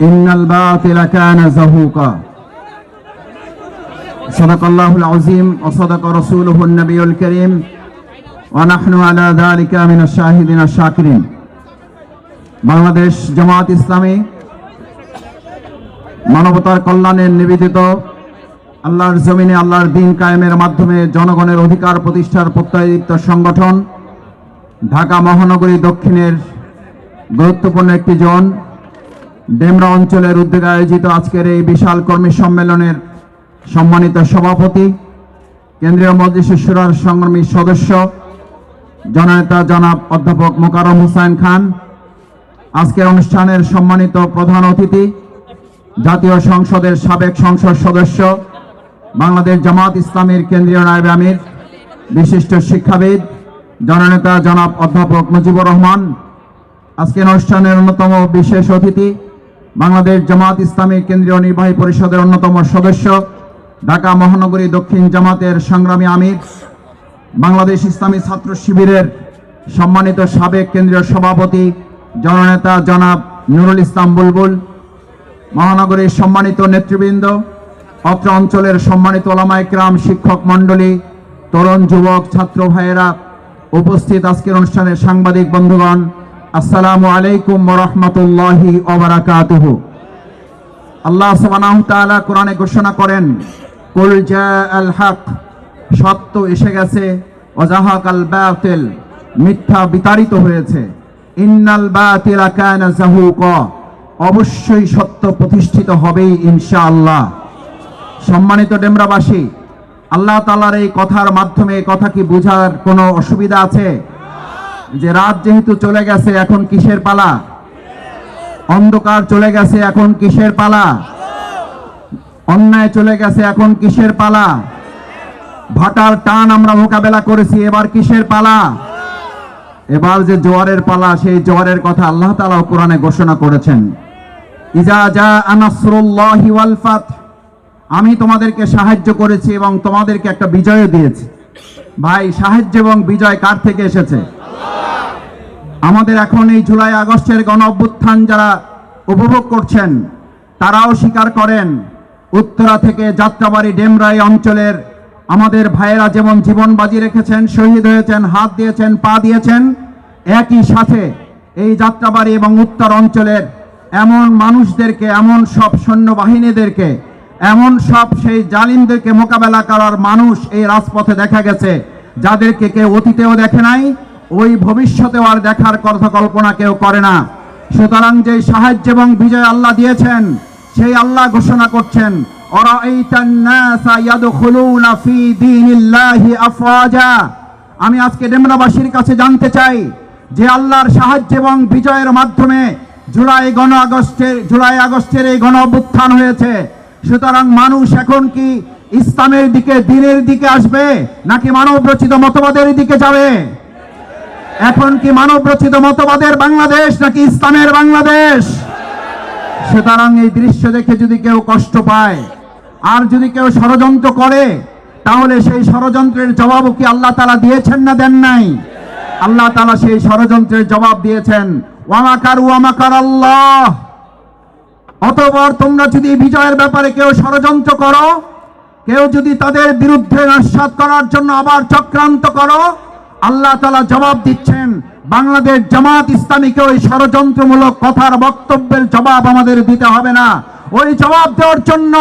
إن الباطل كان زهوقا صدق الله العظيم وصدق رسوله النبي الكريم ونحن على ذلك من الشاهدين الشاكرين বাংলাদেশ জামাত ইসলামী মানবতার কল্যাণের নিবেদিত আল্লাহর জমিনে আল্লাহর দিন কায়েমের মাধ্যমে জনগণের অধিকার প্রতিষ্ঠার প্রত্যয়িত সংগঠন ঢাকা মহানগরী দক্ষিণের গুরুত্বপূর্ণ একটি জোন ডেমরা অঞ্চলের উদ্যোগে আয়োজিত আজকের এই বিশাল কর্মী সম্মেলনের সম্মানিত সভাপতি, কেন্দ্রীয় মজলিসের সুরার সংগ্রামী সদস্য, জননেতা জনাব অধ্যাপক মোকারম হোসেন খান, আজকের অনুষ্ঠানের সম্মানিত প্রধান অতিথি, জাতীয় সংসদের সাবেক সংসদ সদস্য, বাংলাদেশ জামাত ইসলামের কেন্দ্রীয় নায়েব আমির, বিশিষ্ট শিক্ষাবিদ, জননেতা জনাব অধ্যাপক মুজিবুর রহমান, আজকের অনুষ্ঠানের অন্যতম বিশেষ অতিথি বাংলাদেশ জামাত ইসলামী কেন্দ্রীয় নির্বাহী পরিষদের অন্যতম সদস্য, ঢাকা মহানগরী দক্ষিণ জামাতের সংগ্রামী আমির, বাংলাদেশ ইসলামী ছাত্র শিবিরের সম্মানিত সাবেক কেন্দ্রীয় সভাপতি, জননেতা জনাব নুরুল ইসলাম বুলবুল, মহানগরীর সম্মানিত নেতৃবৃন্দ, অত্র অঞ্চলের সম্মানিত ওলামায় ক্রাম শিক্ষক মণ্ডলী, তরুণ যুবক, ছাত্র ভাইয়েরা উপস্থিত আজকের অনুষ্ঠানের সাংবাদিক বন্ধুগণ আসসালামু আলাইকুম রহমতুল্লাহি ওবরাকাতুহ আল্লাহ সুবহানাহু তাআলা কোরআনে ঘোষণা করেন, কুল জাআল হক সত্য এসে গেছে ওয়াজাহাকাল বাতিল, মিথ্যা বিতাড়িত হয়েছে। ইন্নাল বাতিলা কানা জাহুকা অবশ্যই সত্য প্রতিষ্ঠিত হবেই ইনশাআল্লাহ। সম্মানিত ডেমরাবাসী, আল্লাহ তালার এই কথার মাধ্যমে কথা কি বোঝার কোনো অসুবিধা আছে? যে রাত যেহেতু চলে গেছে, এখন কিসের পালা? অন্ধকার চলে গেছে, এখন কিসের পালা? অন্যায় চলে গেছে, এখন কিসের পালা? ভাটার টান আমরা মোকাবেলা করেছি, এবার কিসের পালা? এবার যে জোয়ারের পালা, সেই জোয়ারের কথা আল্লাহ তাআলা কোরআনে ঘোষণা করেছেন। ইজা জা আনাসরুল্লাহি ওয়াল ফাত। আমি তোমাদেরকে সাহায্য করেছি এবং তোমাদেরকে একটা বিজয় দিয়েছি। ভাই, সাহায্য এবং বিজয় কার থেকে এসেছে? আমাদের এখন এই জুলাই আগস্টের গণ অভ্যুত্থান যারা উপভোগ করছেন, তারাও স্বীকার করেন, উত্তরা থেকে যাত্রাবাড়ি ডেমরাই অঞ্চলের আমাদের ভাইয়েরা যেমন জীবন বাজি রেখেছেন, শহীদ হয়েছেন, হাত দিয়েছেন, পা দিয়েছেন, একই সাথে এই যাত্রাবাড়ি এবং উত্তর অঞ্চলের এমন মানুষদেরকে, এমন সব সৈন্যবাহিনীদেরকে, এমন সব সেই জালিমদেরকে মোকাবেলা করার মানুষ এই রাজপথে দেখা গেছে, যাদেরকে কেউ অতীতেও দেখে নাই ওই ভবিষ্যতেও আর দেখার কথা কল্পনা কেউ করে না। সুতরাং যে সাহায্য এবং বিজয় আল্লাহ দিয়েছেন, সেই আল্লাহ ঘোষণা করছেন আমি আজকে ডেমরাবাসীর কাছে জানতে চাই, যে আল্লাহর সাহায্য এবং বিজয়ের মাধ্যমে জুলাই গণ আগস্টের, জুলাই আগস্টের এই গণ অভ্যুত্থান হয়েছে। সুতরাং মানুষ এখন কি ইসলামের দিকে, দিনের দিকে আসবে, নাকি মানব রচিত মতবাদের দিকে যাবে? এখন কি মানব রচিত মতবাদের বাংলাদেশ নাকি ইসলামের বাংলাদেশ? সুতরাং এই দৃশ্য দেখে যদি কেউ কষ্ট পায়, আর যদি কেউ ষড়যন্ত্র করে, তাহলে সেই ষড়যন্ত্রের জবাবও কি আল্লাহ তালা দিয়েছেন না দেন নাই? আল্লাহ তালা সেই ষড়যন্ত্রের জবাব দিয়েছেন, ওয়ামাকার ওয়ামাকার আল্লাহ। অতঃপর তোমরা যদি বিজয়ের ব্যাপারে কেউ ষড়যন্ত্র করো, কেউ যদি তাদের বিরুদ্ধে নস্বাত করার জন্য আবার চক্রান্ত করো, আল্লাহ তালা জবাব দিচ্ছেন বাংলাদেশ জামাত ইসলামীকে ওই ষড়যন্ত্রমূলক কথার বক্তব্যের জবাব আমাদের দিতে হবে না। ওই জবাব দেওয়ার জন্য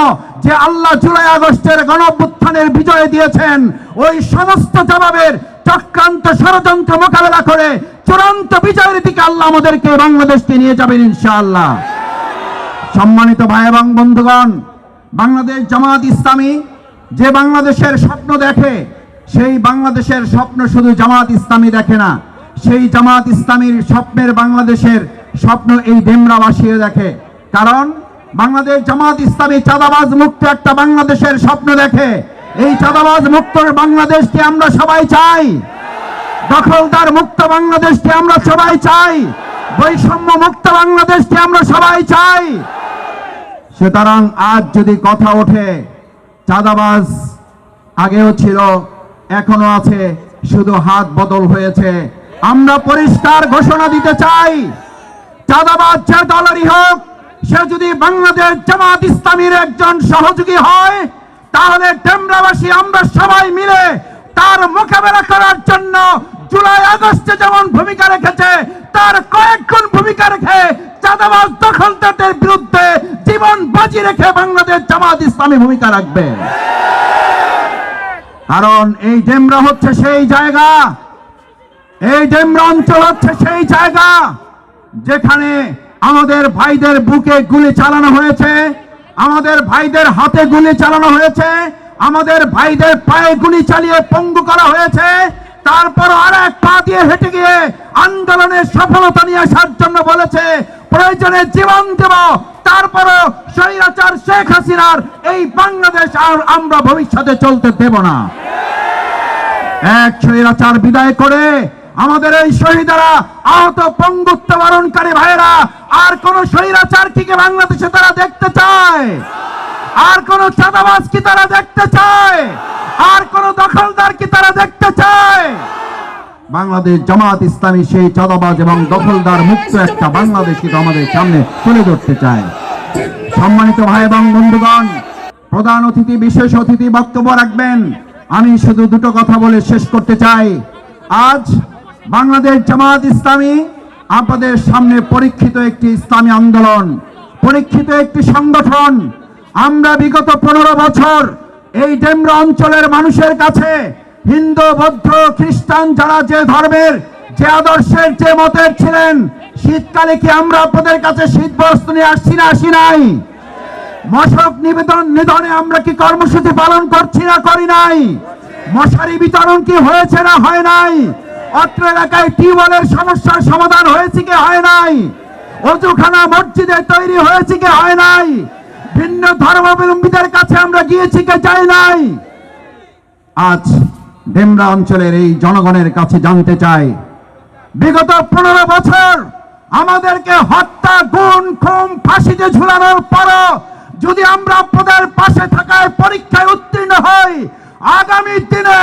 যে আল্লাহ জুলাই আগস্টের গণঅভ্যুত্থানের বিজয় দিয়েছেন, ওই সমস্ত জবাবের চক্রান্ত ষড়যন্ত্র মোকাবেলা করে চূড়ান্ত বিজয়ের দিকে আল্লাহ আমাদেরকে বাংলাদেশকে নিয়ে যাবেন ইনশাআল্লাহ। সম্মানিত ভাই এবং বন্ধুগণ, বাংলাদেশ জামাত ইসলামী যে বাংলাদেশের স্বপ্ন দেখে, সেই বাংলাদেশের স্বপ্ন শুধু জামাত ইসলামী দেখে না সেই জামাত ইসলামীর স্বপ্নের বাংলাদেশের স্বপ্ন এই ডেমরাবাসীও দেখে। কারণ বাংলাদেশ জামাত ইসলামী চাঁদাবাজ মুক্ত একটা বাংলাদেশের স্বপ্ন দেখে। এই চাঁদাবাজ মুক্ত বাংলাদেশকে আমরা সবাই চাই। দখলদার মুক্ত বাংলাদেশকে আমরা সবাই চাই। বৈষম্য মুক্ত বাংলাদেশকে আমরা সবাই চাই। সুতরাং আজ যদি কথা ওঠে, চাঁদাবাজ আগেও ছিল, এখনও আছে, শুধু হাত বদল হয়েছে। আমরা পরিষ্কার ঘোষণা দিতে চাই, চাঁদাবাজ যে দলেরই হোক, সে যদি বাংলাদেশ জামাত ইসলামীর একজন সহযোগী হয়, তাহলে ডেমরাবাসী আমরা সবাই মিলে তার মোকাবেলা করার জন্য জুলাই আগস্টে যেমন ভূমিকা রেখেছে, তার কয়েক গুণ ভূমিকা রেখে চাঁদাবাজ দখলদারদের বিরুদ্ধে জীবন বাজি রেখে বাংলাদেশ জামাত ইসলামী ভূমিকা রাখবে। কারণ এই ডেমরা হচ্ছে সেই জায়গা এই ডেমরা অঞ্চল হচ্ছে সেই জায়গা যেখানে আমাদের ভাইদের বুকে গুলি চালানো হয়েছে, আমাদের ভাইদের হাতে গুলি চালানো হয়েছে, আমাদের ভাইদের পায়ে গুলি চালিয়ে পঙ্গু করা হয়েছে, তারপর আর এক পা দিয়ে হেঁটে গিয়ে আন্দোলনের সফলতা নিয়ে আসার জন্য বলেছে, প্রয়োজনে জীবন দেব। তারপরও স্বৈরাচার শেখ হাসিনার এই বাংলাদেশ আর আমরা ভবিষ্যতে চলতে দেব না। এক স্বৈরাচার বিদায় করে আমাদের এই শহীদারা আহত পঙ্গুত্ব বরণকারী ভাইয়েরা, আর কোন স্বৈরাচার কি বাংলাদেশে তারা দেখতে চায়? আর কোন চাঁদাবাজ কি তারা দেখতে চায়? আর কোন দখলদার কি তারা দেখতে চায়? বাংলাদেশ জামাত ইসলামী সেই চাঁদাবাজ এবং দখলদার মুক্ত একটা বাংলাদেশ কিন্তু আমাদের সামনে তুলে ধরতে চায়। সম্মানিত ভাই এবং বন্ধুগণ, প্রধান অতিথি, বিশেষ অতিথি বক্তব্য রাখবেন। আমি শুধু দুটো কথা বলে শেষ করতে চাই। আজ বাংলাদেশ জামাত ইসলামী আপনাদের সামনে পরীক্ষিত একটি ইসলামী আন্দোলন, পরীক্ষিত একটি সংগঠন। আমরা বিগত পনেরো বছর এই ডেমরা অঞ্চলের মানুষের কাছে হিন্দু, বৌদ্ধ, খ্রিস্টান যারা যে ধর্মের, যে আদর্শের, যে মতের ছিলেন, শীতকালে কি আমরা আপনাদের কাছে শীত বস্ত্র নিয়ে আসছি না আসি নাই? মশক নিবেদন নিধনে আমরা কি কর্মসূচি পালন করছি না করি নাই? মশারি বিতরণ কি হয়েছে না হয় নাই? অত্র এলাকায় টিউবওয়েলের সমস্যার সমাধান হয়েছে কি হয় নাই? অজুখানা মসজিদে তৈরি হয়েছে কি হয় নাই? ভিন্ন ধর্মাবলম্বীদের কাছে আমরা গিয়েছি কি যাই নাই? আজ ডেমরা অঞ্চলের এই জনগণের কাছে জানতে চাই, বিগত পনেরো বছর আমাদেরকে হত্যা গুণ খুন ফাঁসিতে ঝুলানোর পরও যদি আমরা আপনাদের পাশে থাকায় পরীক্ষায় উত্তীর্ণ হই, আগামী দিনে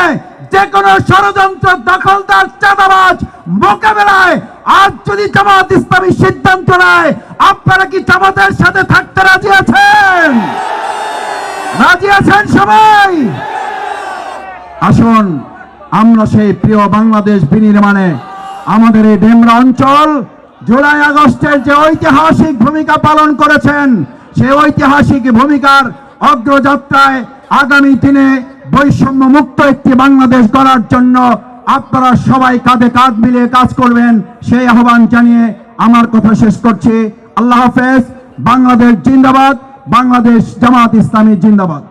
যে কোনো ষড়যন্ত্র দখলদার চাঁদাবাজ মোকাবেলায় আজ যদি জামাত ইসলামী সিদ্ধান্ত নেয়, আপনারা কি জামাতের সাথে থাকতে রাজি আছেন? রাজি আছেন সবাই? আসুন, আমরা সেই প্রিয় বাংলাদেশ বিনির্মাণে আমাদের এই ডেমরা অঞ্চল জুলাই আগস্টের যে ঐতিহাসিক ভূমিকা পালন করেছেন, সেই ঐতিহাসিক ভূমিকার অগ্রযাত্রায় আগামী দিনে বৈষম্য মুক্ত একটি বাংলাদেশ গড়ার জন্য আপনারা সবাই কাঁধে কাঁধ মিলিয়ে কাজ করবেন, সেই আহ্বান জানিয়ে আমার কথা শেষ করছি। আল্লাহ হাফেজ। বাংলাদেশ জিন্দাবাদ। বাংলাদেশ জামাত ইসলামী জিন্দাবাদ।